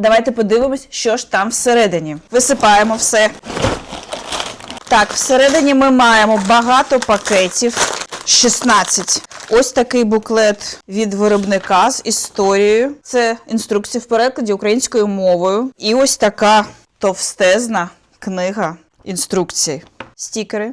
Давайте подивимось, що ж там всередині. Висипаємо все. Так, всередині ми маємо багато пакетів. 16. Ось такий буклет від виробника з історією. Це інструкція в перекладі українською мовою. І ось така товстезна книга інструкцій. Стікери.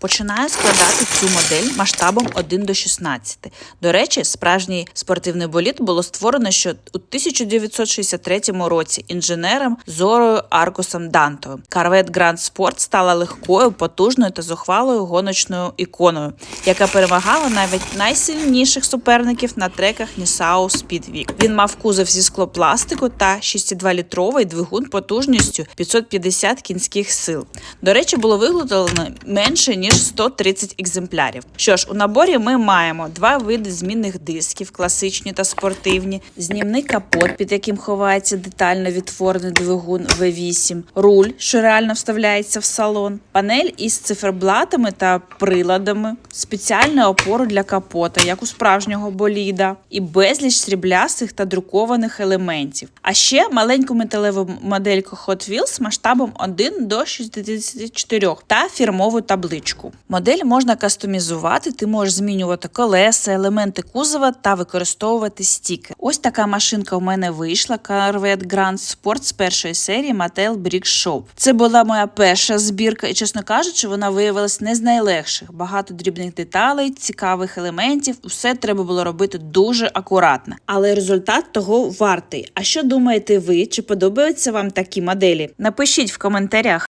Починаю складати цю модель масштабом 1 до 16. До речі, справжній спортивний болід було створено ще у 1963 році інженером Зорою Аркусом Дантою. Corvette Grand Sport стала легкою, потужною та зухвалою гоночною іконою, яка перемагала навіть найсильніших суперників на треках Нісау Speedweek. Він мав кузов зі склопластику та 6,2-літровий двигун потужністю 550 кінських сил. До речі, було виготовлено менше ніж 130 екземплярів. Що ж, у наборі ми маємо два види змінних дисків, класичні та спортивні, знімний капот, під яким ховається детально відтворений двигун V8, руль, що реально вставляється в салон, панель із циферблатами та приладами, спеціальну опору для капота, як у справжнього боліда, і безліч сріблястих та друкованих елементів. А ще маленьку металеву модельку Hot Wheels масштабом 1 до 64 та фірмову табличку. Модель можна кастомізувати, ти можеш змінювати колеса, елементи кузова та використовувати стіки. Ось така машинка у мене вийшла Corvette Grand Sport з першої серії Mattel Brick Shop. Це була моя перша збірка, і чесно кажучи, вона виявилась не з найлегших. Багато дрібних деталей, цікавих елементів. Усе треба було робити дуже акуратно. Але результат того вартий. А що думаєте ви? Чи подобаються вам такі моделі? Напишіть в коментарях.